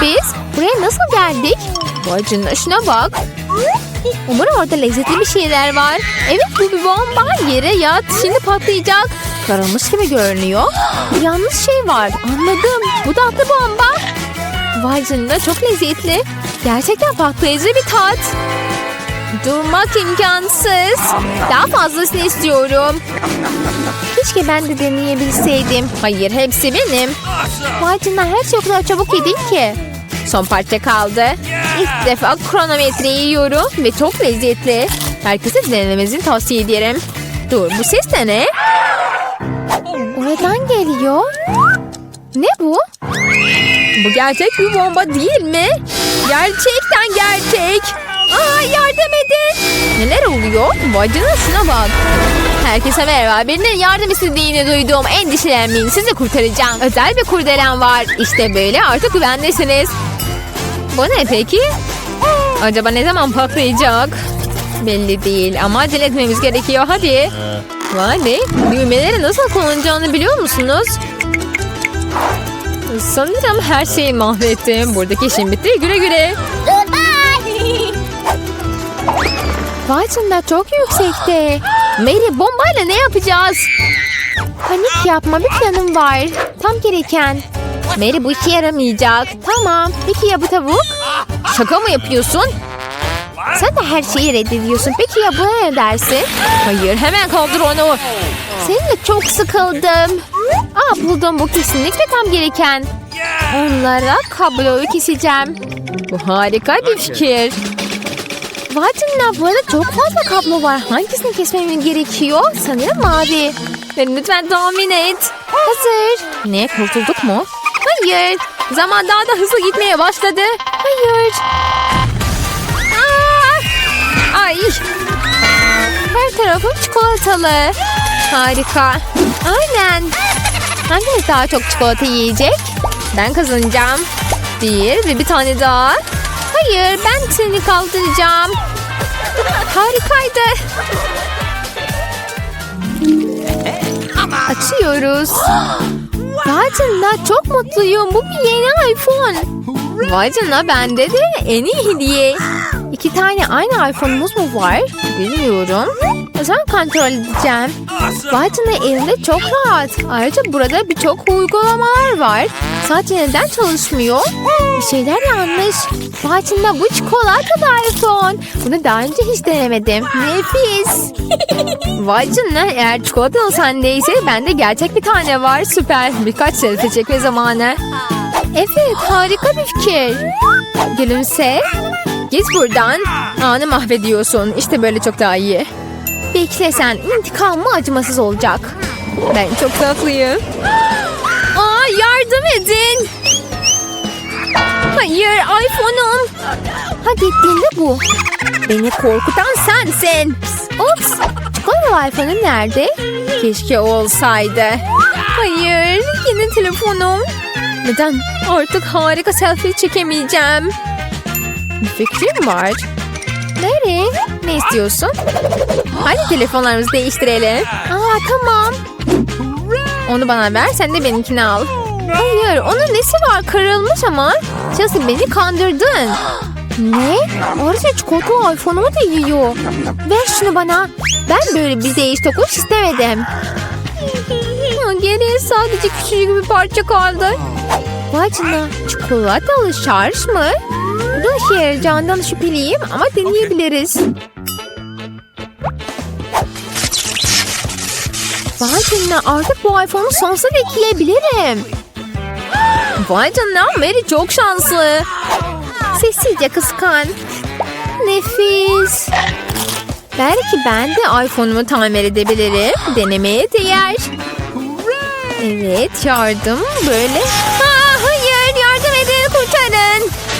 biz? Buraya nasıl geldik? Vay canına şuna bak. Umarım orada lezzetli bir şeyler var. Evet bu bir bomba. Yere yat. Şimdi patlayacak. Karılmış gibi görünüyor. Yanlış şey var. Anladım. Bu da atlı bomba. Vay canına çok lezzetli. Gerçekten patlayıcı bir tat. Durmak imkansız. Daha fazlasını istiyorum. Keşke ben de deneyebilseydim. Hayır hepsi benim. Vay canına her şey o kadar çabuk yedin ki. Son parça kaldı. İlk defa kronometreyi yiyorum ve çok lezzetli. Herkese denememesini tavsiye ederim. Dur bu ses de ne? Oradan geliyor. Ne bu? Bu gerçek bir bomba değil mi? Gerçekten gerçek. Aa yardım edin. Neler oluyor? Bacına şuna bak. Herkese merhaba. Birinin yardım istediğini duydum. Endişelenmeyin. Sizi kurtaracağım. Özel bir kurdelen var. İşte böyle artık güvendesiniz. Bu ne peki? Acaba ne zaman patlayacak? Belli değil ama acele etmemiz gerekiyor. Hadi. Vay be. Düğmeleri nasıl kullanacağını biliyor musunuz? Sanırım her şeyi mahvettim. Buradaki işim bitti. Güle güle. Vay canına çok yüksekte. Mary bombayla ne yapacağız? Panik yapma bir planım var. Tam gereken. Mary bu işe yaramayacak. Tamam. Peki ya bu tavuk? Şaka mı yapıyorsun? Sen de her şeyi reddediyorsun. Peki ya buna ne dersin? Hayır hemen kaldır onu. Seninle çok sıkıldım. Aa buldum bu kesinlikle tam gereken. Onlara kabloyu keseceğim. Bu harika bir fikir. Canına burada çok fazla kablo var. Hangisini kesmem gerekiyor? Sanırım mavi. Lütfen tahmin et. Hazır. Ne kurtulduk mu? Hayır. Zaman daha da hızlı gitmeye başladı. Hayır. Aa! Ay. Her tarafım çikolatalı. Harika. Aynen. Hangimiz daha çok çikolata yiyecek? Ben kazanacağım. Bir ve bir tane daha. Hayır ben seni kaldıracağım. Harikaydı. Açıyoruz. Vay canına çok mutluyum. Bu bir yeni iPhone. Vay canına bende de en iyi hediye. İki tane aynı iPhone'umuz mu var? Bilmiyorum. O zaman kontrol edeceğim. Vay canına elimde çok rahat. Ayrıca burada birçok uygulamalar var. Sadece neden çalışmıyor? Bir şeyler yanlış. Vay canına bu çikolatalı iPhone. Bunu daha önce hiç denemedim. Nefis. Vay canına eğer çikolatalı sendeyse bende gerçek bir tane var. Süper. Birkaç selfie çekme zamanı. Evet harika bir fikir. Gülümse. Git buradan. Anı mahvediyorsun. İşte böyle çok daha iyi. Bekle sen. İntikamı acımasız olacak. Ben çok tatlıyım. Aa yardım edin. Hayır iPhone'um. Ha gittiğinde bu. Beni korkutan sensin. Ups. Çikolatalı iPhone'um nerede? Keşke olsaydı. Hayır. Yine telefonum. Neden? Artık harika selfie çekemeyeceğim. Bir fikrim var. Mary, ne istiyorsun? Hadi telefonlarımızı değiştirelim. Aa tamam. Onu bana ver, sen de benimkini al. Hayır, onun nesi var? Kırılmış ama. Chelsea beni kandırdın. Ne? Ayrıca çikolata iPhone'umu da yiyor. Ver şunu bana. Ben böyle bir değiş tokuş istemedim. Geriye sadece küçücük bir parça kaldı. Vay canına çikolatalı şarj mı? Bu işe yarayacağından şüpheliyim ama deneyebiliriz. Vay canına artık bu iPhone'u sonsuza bekleyebilirim. Vay canına Mary çok şanslı. Sessizce kıskan. Nefis. Belki ben de iPhone'umu tamir edebilirim. Denemeye değer. Evet yardım böyle. Ha, hayır yardım edin kurtarın.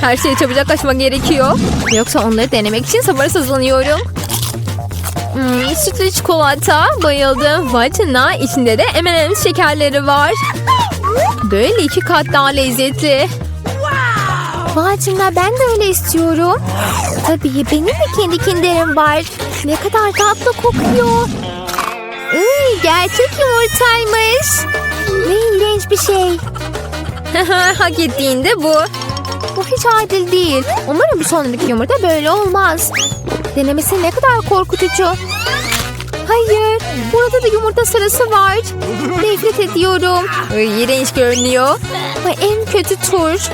Her şeyi çabucak açmak gerekiyor. Yoksa onları denemek için sabırsızlanıyorum. Hmm, sütlü çikolata. Bayıldım. Vay canına. İçinde de M&M's şekerleri var. Böyle iki kat daha lezzetli. Vay ben de öyle istiyorum. Tabii benim de kendi kinderim var. Ne kadar tatlı kokuyor. Iy, gerçek yumurtaymış. Ne iğrenç bir şey. Hak ettiğinde bu. Hiç adil değil. Umarım bir sonraki yumurta böyle olmaz. Denemesi ne kadar korkutucu. Hayır, burada da yumurta sırası var. Nefret ediyorum. Ay, iğrenç görünüyor. Ay, en kötü tur.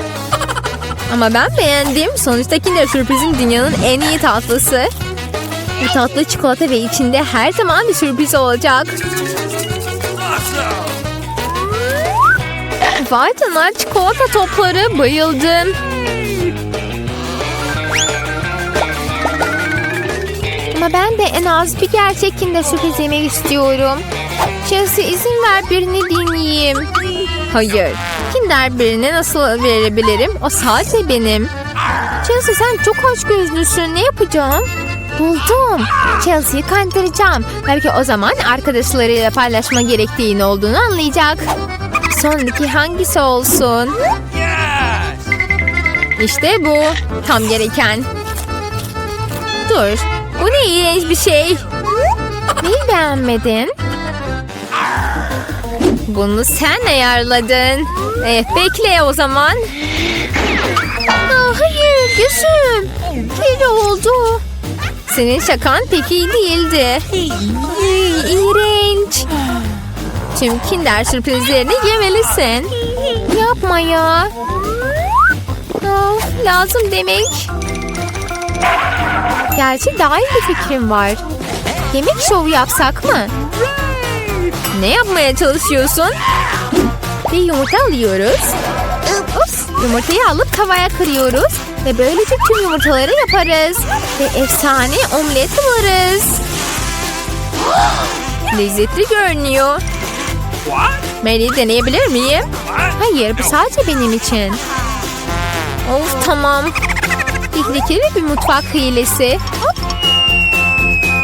Ama ben beğendim. Sonuçta Kinder Sürpriz'in dünyanın en iyi tatlısı. Bu tatlı çikolata ve içinde her zaman bir sürpriz olacak. Vay canına çikolata topları bayıldım. Ama ben de en az bir gerçek Kinder Sürpriz yemek istiyorum. Chelsea izin ver birini dinleyeyim. Hayır. Kinder birine nasıl verebilirim? O sadece benim. Chelsea sen çok hoş gözlüsün. Ne yapacağım? Buldum. Chelsea'yi kandıracağım. Belki o zaman arkadaşlarıyla paylaşma gerektiğini olduğunu anlayacak. Sonraki hangisi olsun? İşte bu. Tam gereken. Dur. Bu ne iğrenç bir şey. Neyi beğenmedin? Bunu sen ayarladın. Evet bekle o zaman. Aa, hayır gözüm. Kirli oldu. Senin şakan pek iyi değildi. Iy, iğrenç. Tüm kinder sürprizlerini yemelisin. Yapma ya. Of, lazım demek. Gerçi daha iyi bir fikrim var. Yemek şovu yapsak mı? Ne yapmaya çalışıyorsun? Bir yumurta alıyoruz. Ups, yumurtayı alıp tavaya kırıyoruz. Ve böylece tüm yumurtaları yaparız. Ve efsane omlet buluruz. Lezzetli görünüyor. Mary deneyebilir miyim? Hayır bu sadece benim için. Of tamam. Tehlikeli bir mutfak hilesi. Hop.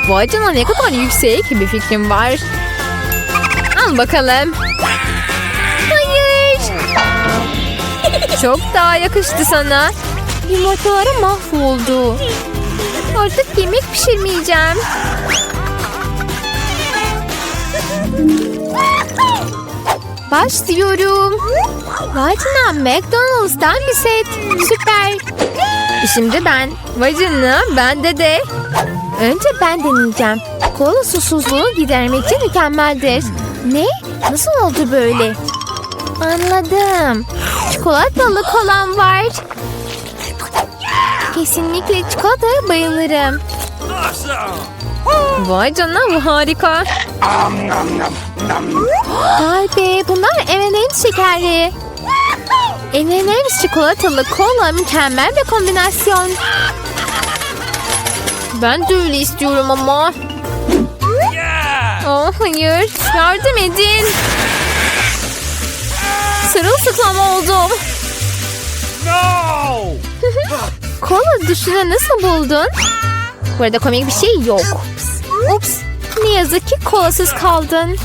Vay canına ne kadar yüksek bir fikrim var. Al bakalım. Hayır. Çok daha yakıştı sana. Yumurtaları mahvoldu. Artık yemek pişirmeyeceğim. Başlıyorum. Canına McDonald's'tan bir set. Süper. Şimdi ben. Vay canına bende de. Önce ben deneyeceğim. Kola susuzluğu gidermek için mükemmeldir. Ne? Nasıl oldu böyle? Anladım. Çikolatalı kolam var. Kesinlikle çikolataya bayılırım. Vay canına bu harika. Vay be bunlar M&M's şekerli. M&M's çikolatalı kola mükemmel bir kombinasyon. Ben de öyle istiyorum ama. Oh hayır. Yardım edin. Sırılsıklam oldum. No! Kola dışına nasıl buldun? Burada komik bir şey yok. Ups. Ne yazık ki kolasız kaldın.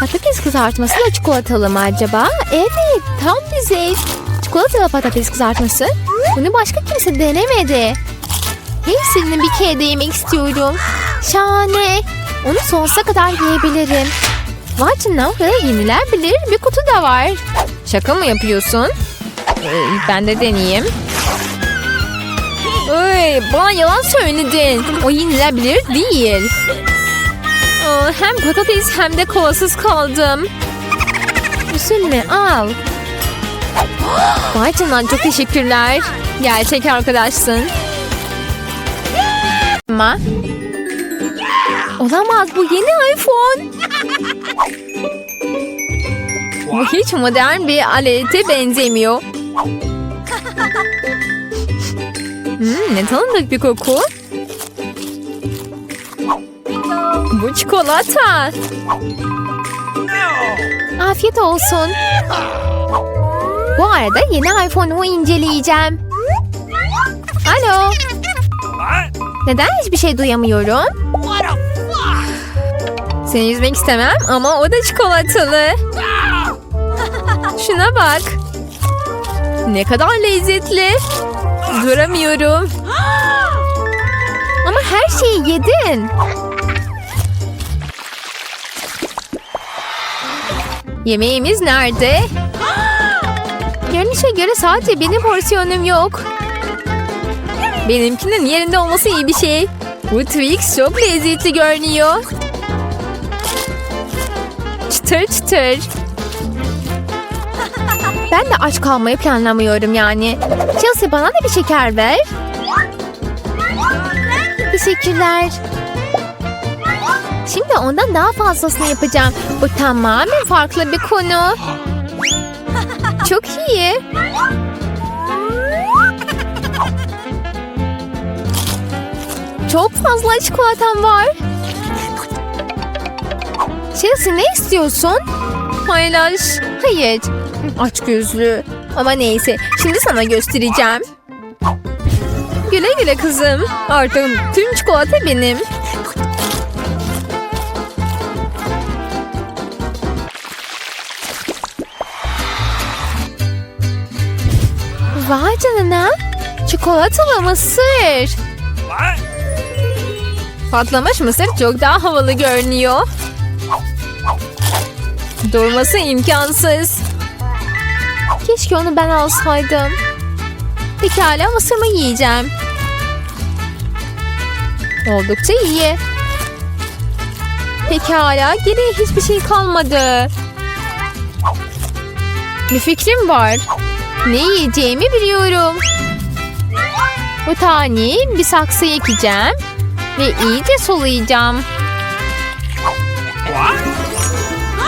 Patates kızartması da çikolatalı mı acaba? Evet, tam bize. Çikolatalı patates kızartması. Bunu başka kimse denemedi. Hepsini bir kere de yemek istiyorum. Şahane. Onu sonsuza kadar yiyebilirim. Vay canına yenilebilir bir kutu da var. Şaka mı yapıyorsun? Ee, ben de deneyeyim. Ay, bana yalan söyledin. O yenilebilir değil. Hem patates hem de kolasız kaldım. Üzülme al. Vay canına çok teşekkürler. Gerçek arkadaşsın. Ama Olamaz bu yeni iPhone. Bu hiç modern bir alete benzemiyor. Hmm, ne tanıdık bir koku. Bu çikolata. Afiyet olsun. Bu arada yeni iPhone'umu inceleyeceğim. Alo. Neden hiçbir şey duyamıyorum? Seni üzmek istemem ama o da çikolatalı. Şuna bak. Ne kadar lezzetli. Duramıyorum. Ama her şeyi yedin. Yemeğimiz nerede? Görünüşe göre sadece benim porsiyonum yok. Benimkinin yerinde olması iyi bir şey. Bu Twix çok lezzetli görünüyor. Çıtır çıtır. Ben de aç kalmayı planlamıyorum yani. Chelsea bana da bir şeker ver. Teşekkürler. Şimdi ondan daha fazlasını yapacağım. Bu tamamen farklı bir konu. Çok iyi. Çok fazla çikolatam var. Chelsea ne istiyorsun? Paylaş. Hayır. Aç gözlü. Ama neyse. Şimdi sana göstereceğim. Güle güle kızım. Artık tüm çikolata benim. Çikolatalı mısır. Patlamış mısır çok daha havalı görünüyor. Durması imkansız. Keşke onu ben alsaydım. Pekala mısırımı yiyeceğim. Oldukça iyi. Pekala geriye hiçbir şey kalmadı. Bir fikrim var. Ne yiyeceğimi biliyorum. Bu taneyi bir saksıya ekeceğim. Ve iyice sulayacağım.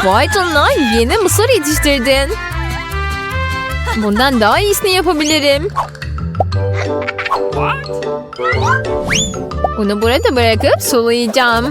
Vay canına yeni mısır yetiştirdin. Bundan daha iyisini yapabilirim. Bunu burada bırakıp sulayacağım.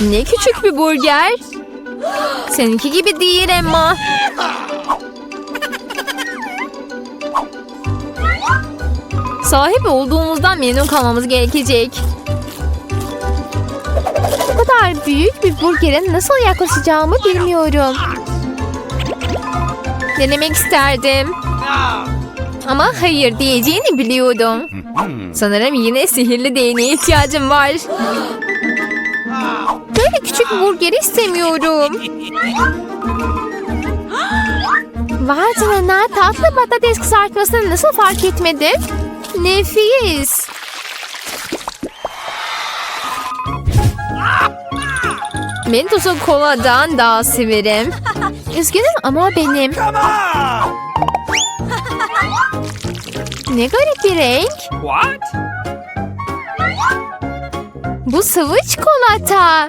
Ne küçük bir burger. Seninki gibi değil Emma. Sahip olduğumuzdan memnun kalmamız gerekecek. Bu kadar büyük bir burgere nasıl yaklaşacağımı bilmiyorum. Denemek isterdim. Ama hayır diyeceğini biliyordum. Sanırım yine sihirli değneğe ihtiyacım var. Küçük burger istemiyorum. Vay canına tatlı patates kızartmasını nasıl fark etmedim? Nefis. Mentos'u koladan daha severim. Üzgünüm ama o benim. Ne garip bir renk. What? Bu sıvı çikolata.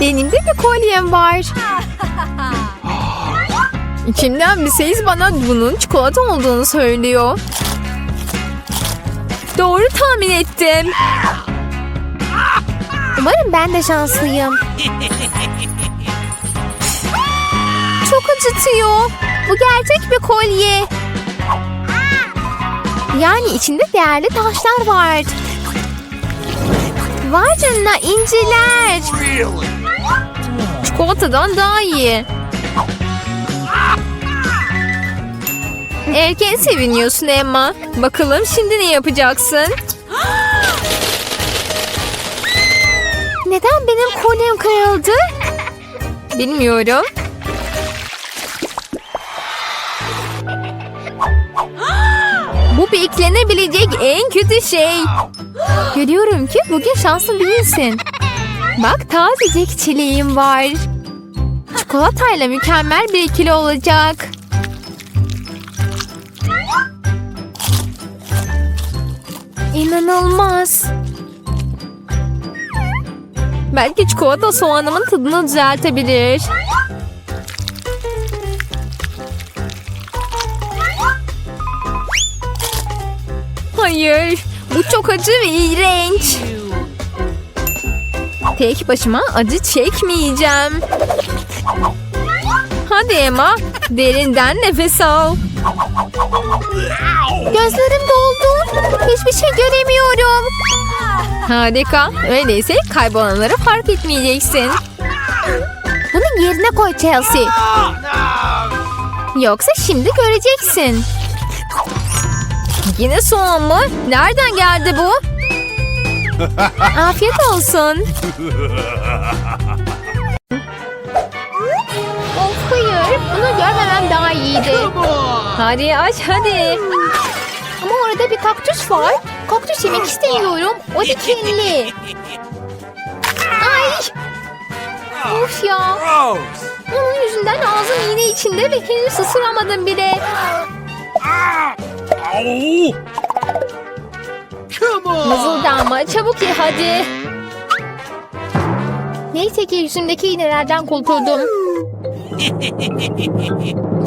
Benim de bir kolyem var. İçimden bir ses bana bunun çikolata olduğunu söylüyor. Doğru tahmin ettim. Umarım ben de şanslıyım. Çok acıtıyor. Bu gerçek bir kolye. Yani içinde değerli taşlar var. Vay canına inciler. Really? Çikolatadan daha iyi. Erken seviniyorsun Emma. Bakalım şimdi ne yapacaksın? Neden benim kolyem kırıldı? Bilmiyorum. Bu beklenebilecek en kötü şey. Görüyorum ki bugün şanslı değilsin. Bak tazecik çileğim var. Çikolatayla mükemmel bir ikili olacak. İnanılmaz. Belki çikolata soğanımın tadını düzeltebilir. Hayır, bu çok acı ve iğrenç. Tek başıma acı çekmeyeceğim. Hadi Emma, derinden nefes al. Gözlerim doldu. Hiçbir şey göremiyorum. Harika. Öyleyse kaybolanları fark etmeyeceksin. Bunu yerine koy Chelsea. Yoksa şimdi göreceksin. Yine soğan mı? Nereden geldi bu? Afiyet olsun. Of hayır. Bunu görmemem daha iyiydi. Hadi aç hadi. Ama orada bir kaktüs var. Kaktüs yemek istemiyorum. O dikenli. Ay. Of ya. Onun yüzünden ağzım iğne içinde ve henüz ısıramadım bile. Mızıldama çabuk ye hadi. Neyse ki yüzümdeki iğnelerden kurtuldum.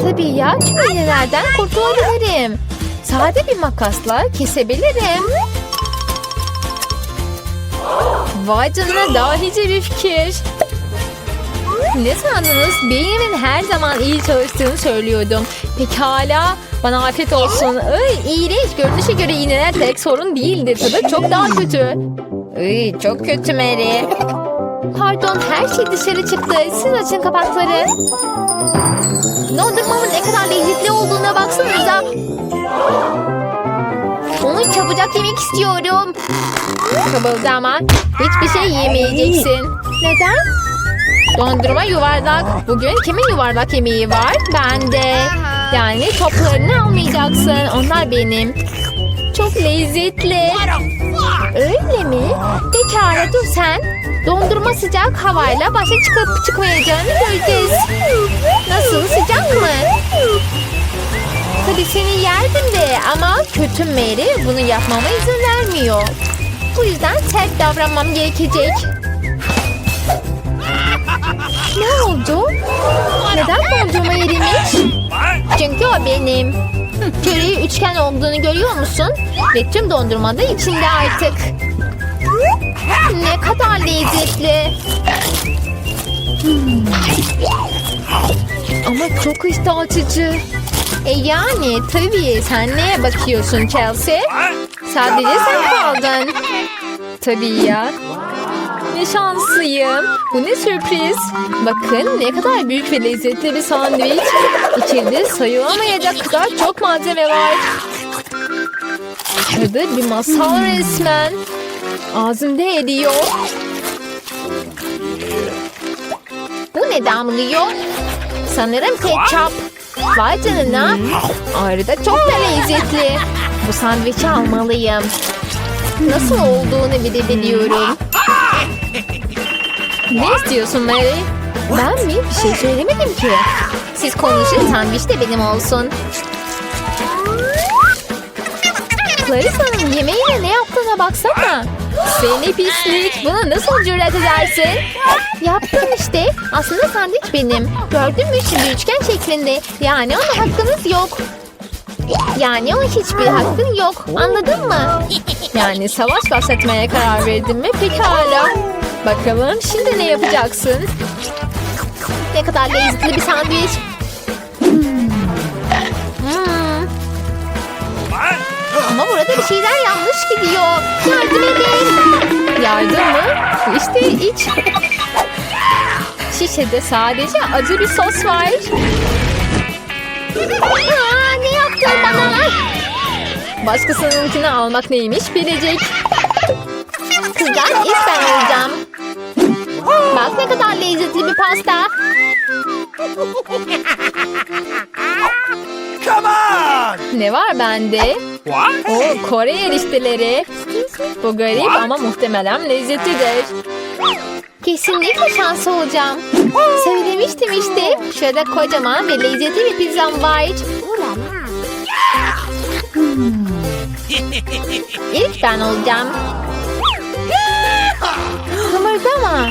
Tabii ya tüm iğnelerden kurtulabilirim. Sade bir makasla kesebilirim. Vay canına dahice bir fikir. Ne sandınız? Beynimin her zaman iyi çalıştığını söylüyordum. Pekala. Bana afiyet olsun. Ay, iğrenç. Görünüşe göre iğneler tek sorun değildi. Tadı çok daha kötü. Ay, çok kötü Mary. Pardon her şey dışarı çıktı. Siz açın kapakları. Dondurmamın ne kadar lezzetli olduğuna baksanıza. Onu çabucak yemek istiyorum. Kıvıldama. Hiçbir şey yemeyeceksin. Neden? Dondurma yuvarlak. Bugün kimin yuvarlak yemeği var? Bende. Yani toplarını almayacaksın. Onlar benim. Çok lezzetli. Öyle mi? Pekala dur sen. Dondurma sıcak havayla başa çıkıp çıkmayacağını göreceğiz. Nasıl sıcak mı? Tabii seni yerdim de ama kötü Mary bunu yapmama izin vermiyor. Bu yüzden sert davranmam gerekecek. Ne oldu? Neden dondurma erimiş? Çünkü o benim. Köreği üçgen olduğunu görüyor musun? Ve tüm dondurma içinde artık. Ne kadar lezzetli. Ama çok iştah açıcı. E yani tabii sen neye bakıyorsun Chelsea? Sadece sen kaldın. Tabii ya. Ne şanslıyım. Bu ne sürpriz. Bakın ne kadar büyük ve lezzetli bir sandviç. İçeride sayılamayacak kadar çok malzeme var. Burada bir masal resmen. Ağzımda eriyor. Bu ne damlıyor? Sanırım ketçap. Vay canına. Ayrıca çok da lezzetli. Bu sandviçi almalıyım. Nasıl olduğunu bir de biliyorum. Ne istiyorsun Mary? Ben mi? Bir şey söylemedim ki. Siz konuşun sandviç de benim olsun. Clarissa'nın yemeğine ne yaptığına baksana. Seni pislik. Buna nasıl cüret edersin? Yaptım işte. Aslında sandviç benim. Gördün mü şimdi üçgen şeklinde. Yani ona hakkınız yok. Yani o hiçbir hakkın yok. Anladın mı? Yani savaş başlatmaya karar verdin mi? Pekala. Bakalım şimdi ne yapacaksın? Ne kadar lezzetli bir sandviç. Hmm. Ama burada bir şeyler yanlış gidiyor. Yardım edin. Yardım mı? İşte iç. Şişede sadece acı bir sos var. Aa, ne yaptın bana? Başkasınınkini almak neymiş bilecek. Kızlar ilk ben olacağım. Bak ne kadar lezzetli bir pasta. Come on! Ne var bende? What? O Kore erişteleri. Bu garip ama muhtemelen lezzetlidir. Kesinlikle şanslı olacağım. Söylemiştim işte. Şurada kocaman ve lezzetli bir pizzam var. Hmm. İlk ben olacağım. Kımıldama.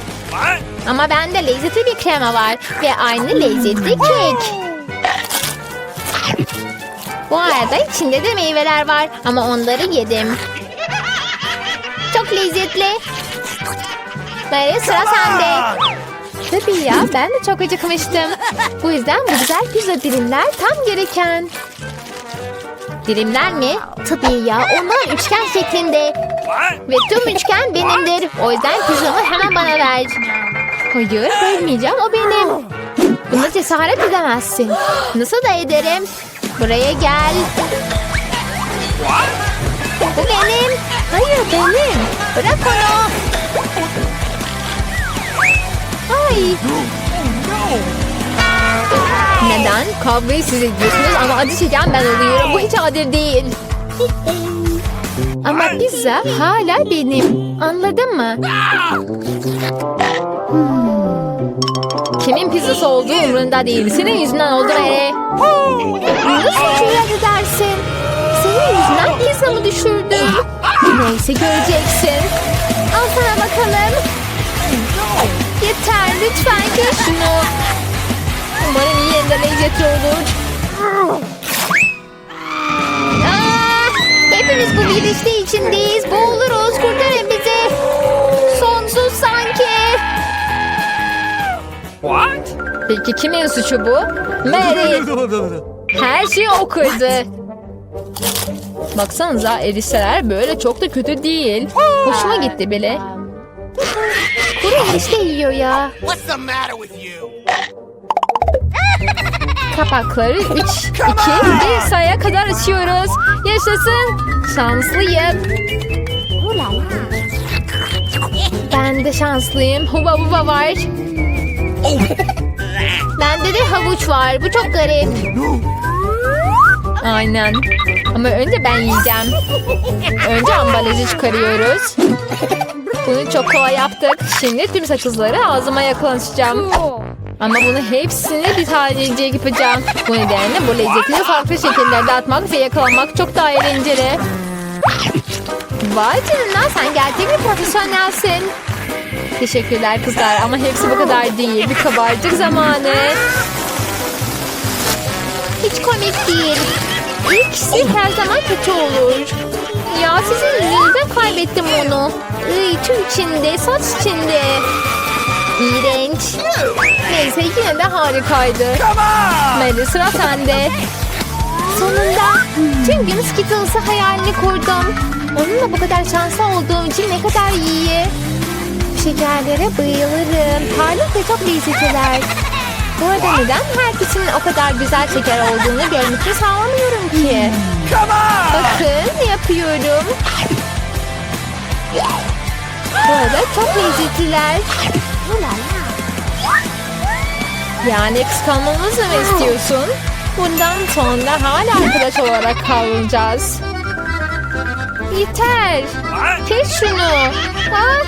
Ama bende lezzetli bir krema var ve aynı lezzetli kek. Bu arada içinde de meyveler var ama onları yedim. Çok lezzetli. Böyle sıra sende. Tabii ya ben de çok acıkmıştım. Bu yüzden bu güzel pizza dilimler tam gereken. Dilimler mi? Tabii ya onlar üçgen şeklinde. Ve tüm üçgen benimdir. O yüzden pizzamı hemen bana ver. Hayır vermeyeceğim o benim. Buna cesaret edemezsin. Nasıl da ederim? Buraya gel. Bu benim. Hayır benim. Bırak onu. Ay. Neden? Kavgayı siz ediyorsunuz ama acı çeken ben oluyorum. Bu hiç adil değil. Ama pizza hala benim. Anladın mı? Hmm. Kimin pizzası olduğu umurunda değil. Senin yüzünden oldu Mary. Nasıl cüret edersin? Senin yüzünden pizzamı düşürdüm. Neyse göreceksin. Al sana bakalım. Yeter lütfen gör şunu. Umarım iyi yerinde lezzetli olur. Aa, hepimiz bu işte içindeyiz. Boğuluruz. Kurtarın bizi. Sonsuz sanki. What? Peki kimin suçu bu? Mary. Her şeyi o kırdı. Baksanıza erişteler böyle çok da kötü değil. Hoşuma gitti bile. Kuru erişte yiyor ya. What's the matter with you? Kapakları 3, 2, 1 sayıya kadar açıyoruz. Yaşasın. Şanslıyım. Ben de şanslıyım. Huba buba var. Bende de havuç var. Bu çok garip. Aynen. Ama önce ben yiyeceğim. Önce ambalajı çıkarıyoruz. Bunu çok kolay yaptık. Şimdi tüm sakızları ağzıma yaklaşacağım. Ama bunu hepsini bir tanecik yapacağım. Bu nedenle bu lezzetleri farklı şekillerde atmak ve yakalamak çok daha eğlenceli. Vay canına sen gerçek bir profesyonelsin. Teşekkürler kızlar ama hepsi bu kadar değil. Bir kabarcık zamanı. Hiç komik değil. İkisi her zaman kötü olur. Ya sizin yüzünüzden kaybettim onu. Iy, tüm içinde, saç içinde. İğrenç. Neyse yine de harikaydı. Mary sıra sende. Sonunda tüm gün Skittles'ı hayalini kurdum. Onunla bu kadar şanslı olduğum için ne kadar iyi. Şekerlere bayılırım. Parlak ve çok lezzetliler. Bu arada neden herkesin o kadar güzel şeker olduğunu görmesini sağlamıyorum ki? Bakın ne yapıyorum. Bu arada çok lezzetliler. Yani kıskanmamızı mı istiyorsun? Bundan sonra hala arkadaş olarak kalacağız. Yeter. Kes şunu. Ah,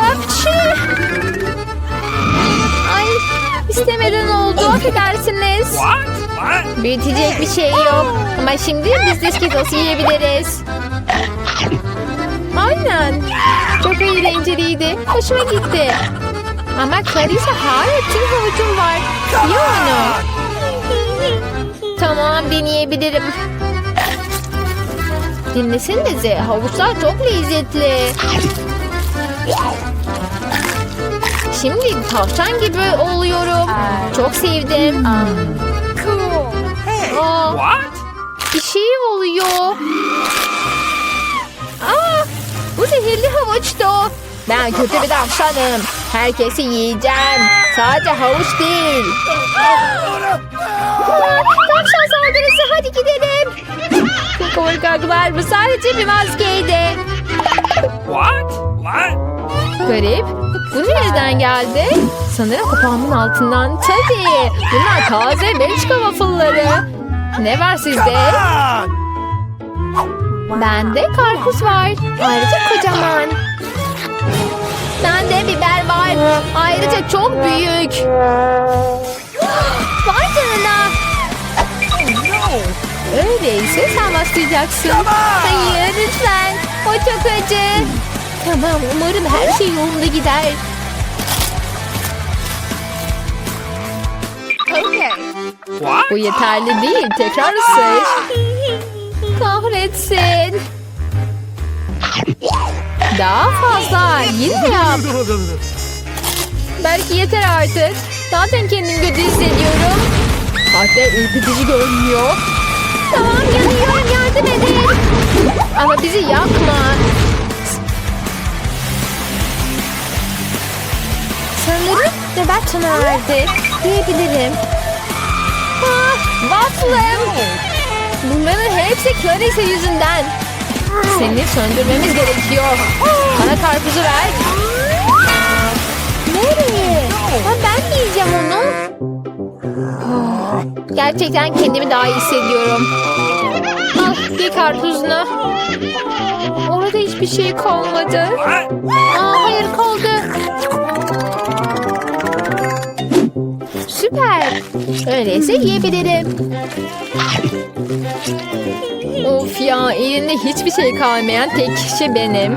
hapşi. Ay istemeden oldu affedersiniz. Büyütecek bir şey yok. Ama şimdi biz de Skittles yiyebiliriz. Aynen. Çok eğlenceliydi. Hoşuma gitti. Ama Clarissa hayır tüm havucum var. Ye onu. Tamam deneyebilirim. Dinlesenize havuçlar çok lezzetli. Şimdi tavşan gibi oluyorum. Çok sevdim. Aa, bir şey oluyor. Aa, bu zehirli havuçtu. Ben kötü bir tavşanım. Herkesi yiyeceğim. Sadece havuç değil. Tavşan saldırısı hadi gidelim. Korkaklar bu sadece bir maskeydi. What? What? Garip. Bu nereden geldi? Sanırım kapağımın altından. Tabii. Bunlar taze Belçika waffle'ları. Ne var sizde? Bende karpuz var. Ayrıca kocaman. Bende biber var. Ayrıca çok büyük. Vay canına. Öyleyse sen başlayacaksın. Hayır lütfen. O çok acı. Tamam umarım her şey yolunda gider. Okay. Bu yeterli değil. Tekrar ısır. Kahretsin. Daha fazla. Yine yap. Belki yeter artık. Zaten kendimi kötü hissediyorum. Hatta ürkütücü görünüyor. Tamam yanıyorum yardım edin. Ama bizi yakma. Sanırım nöbet sona erdi. Diyebilirim. Ah, waffle'ım. Bunların hepsi Clarissa yüzünden. Seni söndürmemiz gerekiyor. Bana karpuzu ver. Nereye? Ha, ben mi yiyeceğim onu? Gerçekten kendimi daha iyi hissediyorum. Al bir karpuzunu. Orada hiçbir şey kalmadı. Aa, hayır kaldı. Süper. Öyleyse yiyebilirim. Of ya elinde hiçbir şey kalmayan tek kişi benim.